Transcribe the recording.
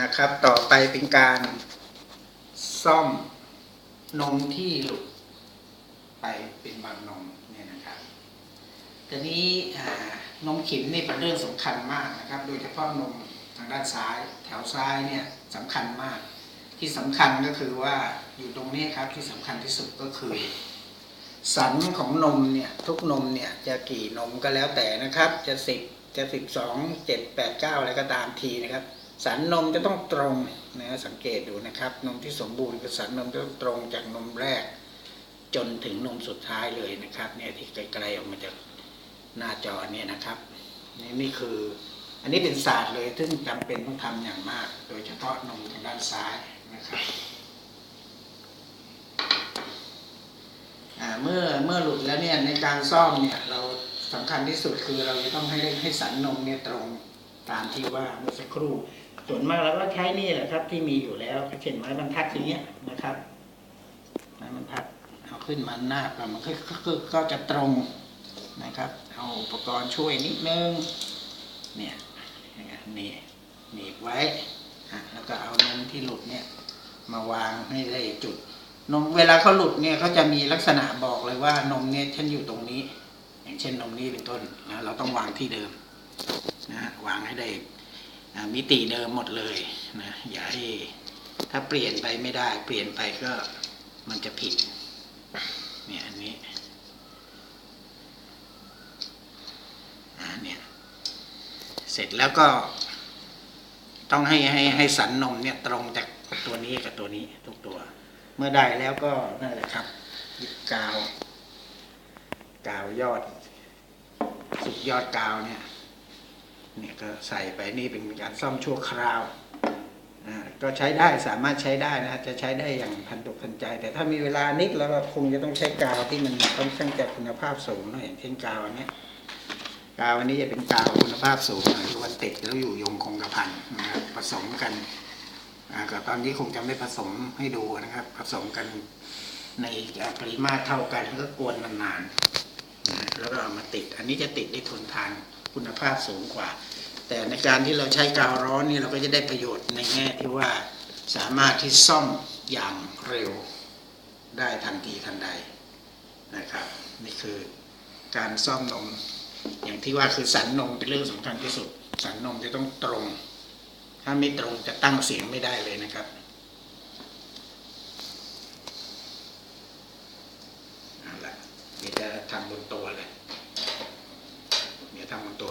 นะครับ ต่อไปเป็นการซ่อมนมที่หลุดไปเป็นบางนมเนี่ยนะครับทีนี้นมขิมนี่เป็นเรื่องสำคัญมากนะครับ โดยเฉพาะนมทางด้านซ้าย แถวซ้ายเนี่ยสำคัญมาก ที่สำคัญก็คือว่าอยู่ตรงนี้ครับที่สำคัญที่สุดก็คือสันของนมเนี่ยทุกนมเนี่ยจะกี่นมก็แล้วแต่นะครับ จะสิบจะสิบสองเจ็ดแปดเก้าอะไรก็ตามทีนะครับ สันนมจะต้องตรงนะสังเกตดูนะครับ นมที่สมบูรณ์คือสันนมจะต้องตรงจากนมแรก จนถึงนมสุดท้ายเลยนะครับเนี่ยที่ไกลๆออกมาจากหน้าจอเนี่ยนะครับนี่นี่คืออันนี้เป็นศาสตร์เลยซึ่งจำเป็นต้องทำอย่างมาก โดยเฉพาะนมทางด้านซ้ายนะครับเมื่อเมื่อหลุดแล้วเนี่ยในการซ่อมเนี่ยเราสำคัญที่สุดคือเราจะต้องให้ให้สันนมเนี่ยตรง ตามที่ว่าเมื่อสักครู่ ส่วนมากเราก็ใช้นี่แหละครับ ที่มีอยู่แล้วเช่นไม้บรรทัดอย่างเงี้ยนะครับไม้บรรทัดเอาขึ้นมาหน้าปมันก็ก็จะตรงนะครับ เอาอุปกรณ์ช่วยนิดนึงเนี่ยนี่หนีบไว้แล้วก็เอานมที่หลุดเนี่ย มาวางให้ได้จุดนมเวลาเขาหลุดเนี่ยเขาจะมีลักษณะบอกเลยว่านมเนี่ยฉันอยู่ตรงนี้ อย่างเช่นนมนี้เป็นต้นนะเราต้องวางที่เดิม นะวางให้ได้มิติเดิมหมดเลยนะอย่าให้ถ้าเปลี่ยนไปไม่ได้ เปลี่ยนไปก็มันจะผิดเนี่ยอันนี้เนี่ยเสร็จแล้วก็ต้องให้ให้ให้สันนมเนี่ยตรงจากตัวนี้กับตัวนี้ทุกตัว เมื่อได้แล้วก็นั่นแหละครับกาว กาวยอด สุดยอดกาวเนี่ย เนี่ยก็ใส่ไปนี่เป็นการซ่อมชั่วคราวอ่าก็ใช้ได้สามารถใช้ได้นะจะใช้ได้อย่างทันตกทันใจ แต่ถ้ามีเวลานิดแล้วคงจะต้องใช้กาวที่มันต้องช่างจะคุณภาพสูงน่อย่างเช่นกาวอันนี้กาวอันนี้จะเป็นกาวคุณภาพสูงหน่อยที่วันติดแล้วอยู่ยงคงกระพันนะครับผสมกันอ่าก็ตอนนี้คงจะไม่ผสมให้ดูนะครับ ผสมกันในปริมาตรเท่ากันแล้วก็กวนนานๆนะแล้วก็เอามาติด อันนี้จะติดได้ทนทาน คุณภาพสูงกว่า แต่ในการที่เราใช้กาวร้อนนี่เราก็จะได้ประโยชน์ในแง่ที่ว่าสามารถที่ซ่อมอย่างเร็วได้ทันทีทันใดนะครับ นี่คือการซ่อมนม อย่างที่ว่าคือสันนมเป็นเรื่องสำคัญที่สุด สันนมจะต้องตรง ถ้าไม่ตรงจะตั้งเสียงไม่ได้เลยนะครับเอาละเดี๋ยวจะทำบนตัวเลย estamos todos.